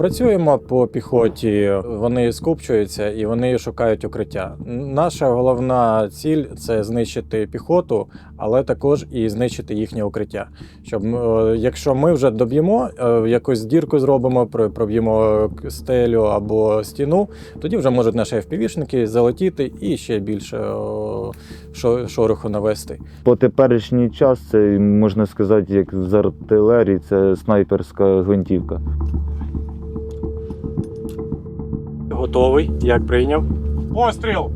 Працюємо по піхоті, вони скупчуються і вони шукають укриття. Наша головна ціль це знищити піхоту, але також і знищити їхнє укриття. Щоб е, якщо ми вже доб'ємо, е, якусь дірку зробимо, про- проб'ємо стелю або стіну, тоді вже можуть наші FPV-шники залетіти і ще більше о, шороху навести. По теперішній час це можна сказати, як з артилерії, це снайперська гвинтівка. Готовий, як прийняв. Постріл!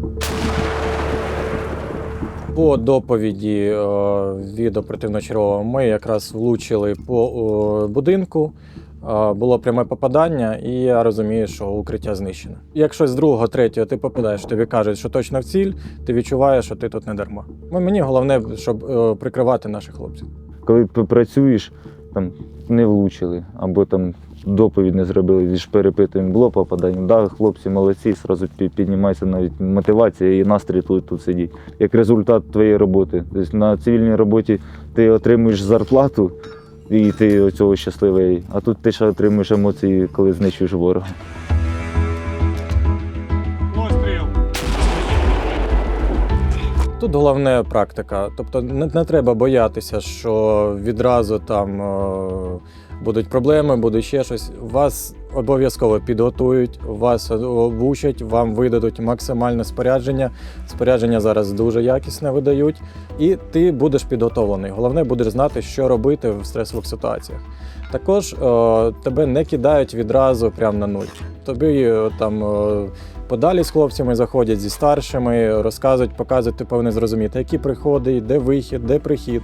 По доповіді е, від оперативно-чергового ми якраз влучили по е, будинку. Е, Було пряме попадання, і я розумію, що укриття знищено. Якщо з другого, третього ти попадаєш, тобі кажуть, що точно в ціль, ти відчуваєш, що ти тут не дарма. Ну, Мені головне, щоб прикривати наших хлопців. Коли ти працюєш, там не влучили, або там доповідь не зробили, зі ж перепитуємо, було попадання. Да, хлопці молодці, зразу піднімається навіть мотивація і настрій тут, тут сидіть. Як результат твоєї роботи. Тобто на цивільній роботі ти отримуєш зарплату, і ти оцього щасливий. А тут ти ще отримуєш емоції, коли знищуєш ворога. Тут головне практика. Тобто не, не треба боятися, що відразу там е, будуть проблеми, буде ще щось. Вас обов'язково підготують, вас обучать, вам видадуть максимальне спорядження. Спорядження зараз дуже якісне видають, і ти будеш підготовлений. Головне, будеш знати, що робити в стресових ситуаціях. Також е, тебе не кидають відразу прямо на нуль. Тобі е, там. е, Подалі з хлопцями заходять зі старшими, розказують, показують, ти повинен зрозуміти, які приходи, де вихід, де прихід.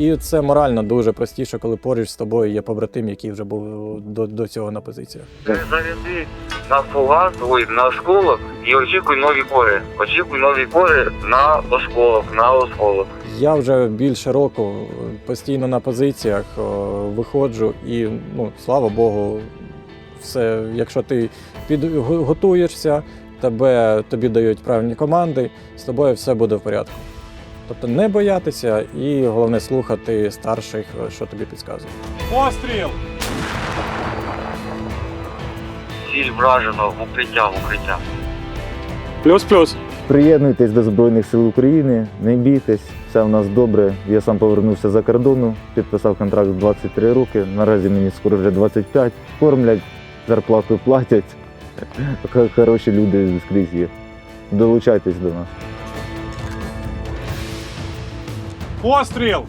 І це морально дуже простіше, коли поруч з тобою є побратим, який вже був до, до цього на позиціях. Заряди на фугас, ой, на осколок і очікуй нові кори. Очікуй нові кори на осколок, на осколок. Я вже більше року постійно на позиціях о, виходжу, і ну, слава Богу, все, якщо ти підготуєшся, тебе, тобі дають правильні команди, з тобою все буде в порядку. Тобто не боятися і головне слухати старших, що тобі підказують. Постріл! Ціль вражено в укриття, в укриття. Плюс-плюс. Приєднуйтесь до Збройних сил України, не бійтесь, все в нас добре. Я сам повернувся за кордону, підписав контракт 23 роки. Наразі мені скоро вже 25. Кормлять, зарплату платять. Хороші люди скрізь є. Долучайтесь до нас. Постріл!